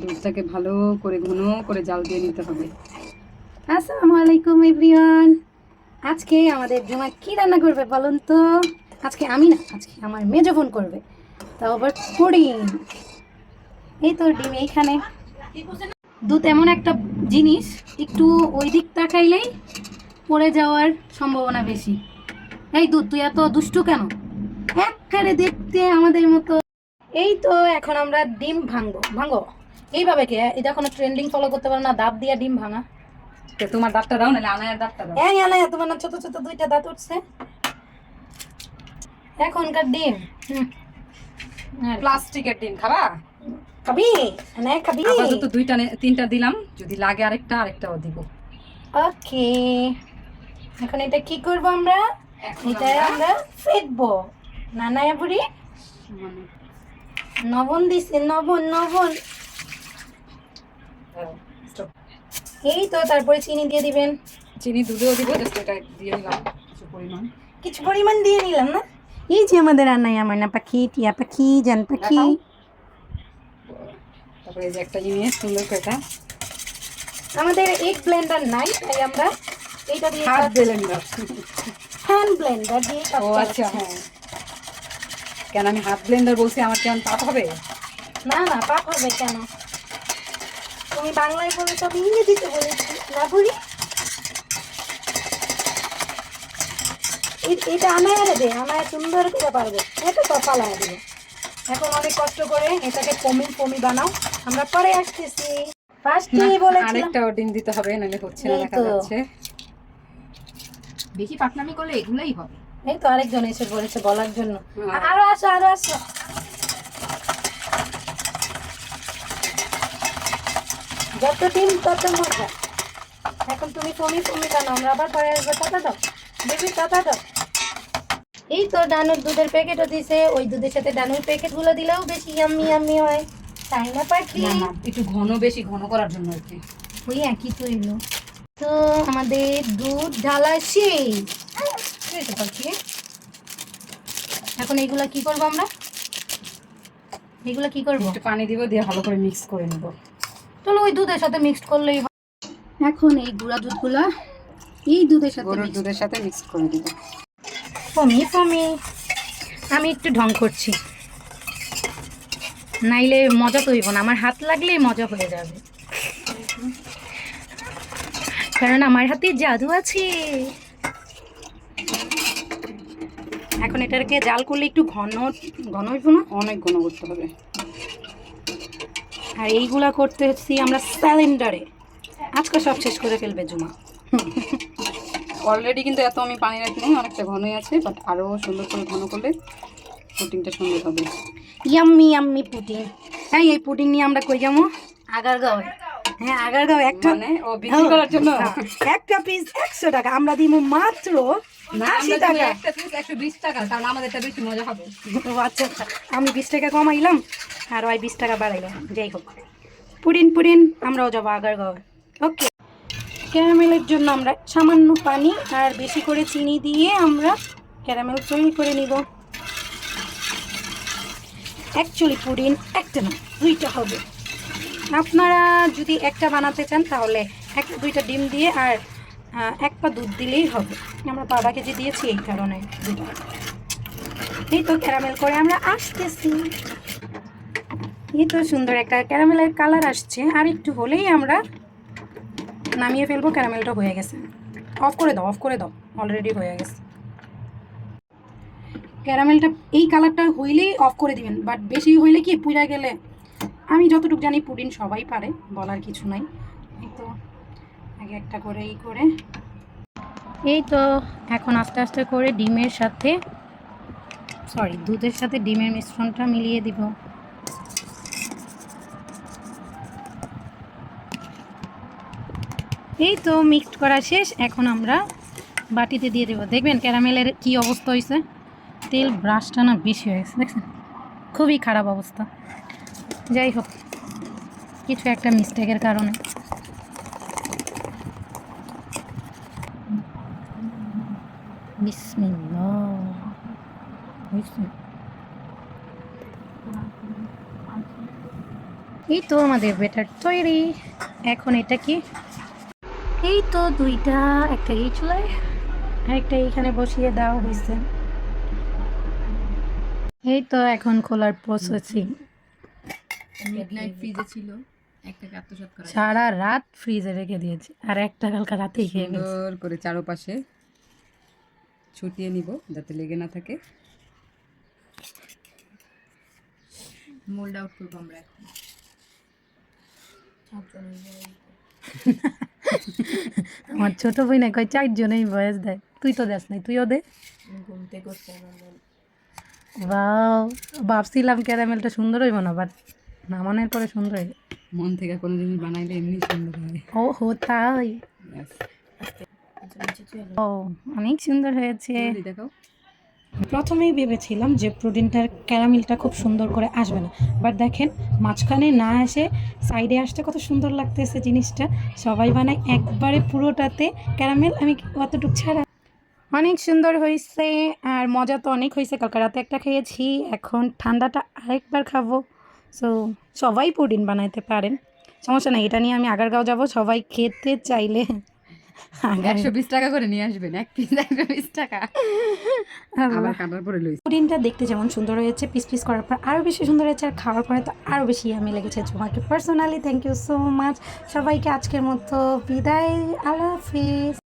দুধটাকে ভালো করে ঘন করে জাল দিয়ে নিতে হবে। আসসালামু আলাইকুম এভরিওয়ান। আজকে আমাদের জমা কি রান্না করবে বলুন তো? আজকে আমি না, আজকে আমার মেজো বোন করবে। তাও আবার পুডিং। এই তো ডিম এইখানে। দুধ এমন একটা জিনিস, একটু ওই দিক তাকাইলেই পড়ে যাওয়ার সম্ভাবনা বেশি। এই দুধ, তুই এত দুষ্টু কেন? একবারে দেখতে আমাদের মতো। এই তো এখন আমরা ডিম ভাঙবো। ভাঙো এইভাবে কে? এটা কোনো ট্রেন্ডিং ফলো করতে পারো না দাঁত দিয়ে ডিম ভাঙা। তোমার দাঁতটা দাও নাহলে আনায়ের দাঁতটা দাও। এই আলাই তোমার না ছোট ছোট দুইটা দাঁত উঠছে। এখনকার ডিম। প্লাস্টিকের ডিম খাবা? খাবি? না খাবি। আপাতত দুইটা তিনটা দিলাম যদি লাগে আরেকটা আরেকটাও দিব। ওকে। এখন এটা কি করব আমরা? এটা আমরা ফেটবো। না না বুড়ি? মানে নবন দিছে নবন নবন. এই তো তারপরে চিনি দিয়ে দিবেন। চিনি দুধেও দিব জাস্ট এটা দিয়ে দিলাম কিছু পরিমাণ। কিছু পরিমাণ দিয়ে নিলাম না? এই যে আমাদের রান্নায় আমার না পাখি টিয়া পাখি জান পাখি। তারপরে এই যে একটা জিনিস সুন্দর করে এটা। আমাদের এগ ব্লেন্ডার নাই তাই আমরা এইটা দিয়ে হাত ব্লেন্ডার হ্যান্ড ব্লেন্ডার দিয়ে ও আচ্ছা। হ্যাঁ কেন আমি হাত ব্লেন্ডার বলছি আমার কেমন পাপ হবে? না না পাপ হবে কেন? তুমি বাংলায় বলেছ আমি ইংরেজিতে বলেছি না বুড়ি? এ- এটা আনায় দে আনায় সুন্দর করে পারবে। এটা তো পালায় দেবে এখন অনেক কষ্ট করে এটাকে কমি কমি বানাও। আমরা পরে আসতেছি। ফার্স্ট না, বলেছিলাম। আরেকটা ডিম দিতে হবে নাহলে হচ্ছে না দেখা যাচ্ছে। বেশি পাকনামি করলে এগুলোই হবে। এই তো আরেকজন এসে বলেছে বলার জন্য। আরও আসো আরও আসো। যত তত মজা। এখন তুমি ফমি ফমি কেন আমরা আবার পরে আসব টাটা দাও। বেবি টাটা দাও। এই তো ডানুর দুধের প্যাকেটও দিছে ওই দুধের সাথে ডানুর প্যাকেটগুলো দিলেও বেশি ইয়াম্মি ইয়াম্মি হয়। তাই না পাখি? একটু ঘন বেশি ঘন করার জন্য আর কি। ওই একই তো এলো। তো আমাদের দুধ ঢালা শেষ। পাখি। এখন এইগুলা কি করব আমরা? এগুলা কি করব? একটু পানি দিব দিয়ে ভালো করে মিক্স করে নেব। চলো ওই দুধের সাথে মিক্সড করলেই হয়। এখন এই গুঁড়া দুধগুলা এই দুধের সাথে গরুর দুধের সাথে মিক্স করে দিব। ফমি ফমি আমি একটু ঢং করছি। নাইলে মজা তো হইব না আমার হাত লাগলেই মজা হয়ে যাবে। কারণ আমার হাতে জাদু আছে। এখন এটাকে জাল করলে একটু ঘন ঘন হইব না? অনেক ঘন করতে হবে। আর এইগুলা করতে হচ্ছি আমরা স্যালেন্ডারে। আজকে সব শেষ করে ফেলবে জুমা। অলরেডি কিন্তু এত আমি পানি রাখিনি অনেকটা ঘনই আছে বাট আরও সুন্দর করে ঘন করলে প্রোটিনটা সুন্দর হবে। ইয়াম্মি ইয়াম্মি পুডিং হ্যাঁ এই পুটিং নিয়ে আমরা কই যাব? আগারগাঁও। হ্যাঁ আগারগাঁও একটা মানে ও বিক্রি করার জন্য। হ্যাঁ, একটা পিস একশো টাকা। আমরা দিব মাত্র না আশি আমরা দিব টাকা। একটা পিস একশো বিশ টাকা কারণ আমাদেরটা বেশি মজা হবে। ও আচ্ছা আচ্ছা। আমি বিশ টাকা কমাইলাম আর ওই বিশ টাকা বাড়াইলাম যাই হোক। পুরিন পুডিন আমরাও যাব আগারগাঁও ওকে। ক্যারামেলের জন্য আমরা সামান্য পানি আর বেশি করে চিনি দিয়ে আমরা ক্যারামেল তৈরি করে নিব। অ্যাকচুয়ালি পুডিন একটা না দুইটা হবে। আপনারা যদি একটা বানাতে চান তাহলে একটা দুইটা ডিম দিয়ে আর এক পা দুধ দিলেই হবে। আমরা বাবা কেজি দিয়েছি এই কারণে এই তো ক্যারামেল করে আমরা আসতেছি। এই তো সুন্দর একটা ক্যারামেলের কালার আসছে। আর একটু হলেই আমরা নামিয়ে ফেলব, ক্যারামেলটা হয়ে গেছে। অফ করে দাও, অফ করে দাও। অলরেডি হয়ে গেছে। ক্যারামেলটা, এই কালারটা হইলেই অফ করে দিবেন। বাট বেশি হইলে কি, পুড়া গেলে, আমি যতটুকু জানি পুডিন সবাই পারে, বলার কিছু নাই। আগে একটা করে এই করে। এই তো এখন আস্তে আস্তে করে ডিমের সাথে সরি দুধের সাথে ডিমের মিশ্রণটা মিলিয়ে দিব। এই তো মিক্সড করা শেষ, এখন আমরা বাটিতে দিয়ে দেবো। দেখবেন ক্যারামেলের কি অবস্থা হয়েছে তেল ব্রাশটা না বেশি হয়ে গেছে, দেখছেন? খুবই খারাপ অবস্থা। যাই হোক, কিছু একটা মিস্টেকের কারণে। বিসমিল্লাহ এই তো আমাদের বেটার তৈরি এখন এটা কি এই তো দুইটা একটা এই চুলায় একটা এইখানে বসিয়ে দেওয়া হয়েছে এই তো এখন খোলার প্রসেসিং মিডনাইট ফ্রিজে ছিল সারা রাত ফ্রিজে রেখে দিয়েছি আর একটা কালকা রাতেই খেয়ে সুন্দর করে চারপাশে ছুটিয়ে নিব যাতে লেগে না থাকে। মোল্ড আউট করব আমরা এখন। আমার ছোট বই না কয় চারজনেই বয়স দেয়। তুই তো দেস নাই তুইও দে। বাও ভাবছিলাম ক্যারামেলটা সুন্দর হইব না বাট নামানোর পরে সুন্দর হইবে মন থেকে কোনো জিনিস বানাইলে এমনি সুন্দর হয়। ও হো তাই. ও, অনেক সুন্দর হয়েছে। প্রথমেই ভেবেছিলাম যে প্রোটিনটার ক্যারামেলটা খুব সুন্দর করে আসবে না। বাট দেখেন, মাঝখানে না এসে সাইডে আসতে কত সুন্দর লাগতেছে জিনিসটা। সবাই বানায় একবারে পুরোটাতে ক্যারামেল, আমি অতটুক ছাড়া অনেক সুন্দর হয়েছে, আর মজা তো অনেক হয়েছে। কালকে রাতে একটা খেয়েছি, এখন ঠান্ডাটা আরেকবার খাব। সো সবাই পুডিং বানাইতে পারেন। সমস্যা নেই, এটা নিয়ে আমি আগারগাঁও যাব, সবাই খেতে চাইলে। একশো বিশ টাকা করে নিয়ে আসবেন এক পিস একশো বিশ টাকা। আবার কাটার পরে লইছি। পুডিংটা দেখতে যেমন সুন্দর হয়েছে পিস পিস করার পর আরও বেশি সুন্দর হয়েছে আর খাওয়ার পরে তো আরও বেশি আমি লেগেছে তোমাকে personally thank you so much সবাইকে আজকের মতো বিদায় আল্লাহ হাফিজ।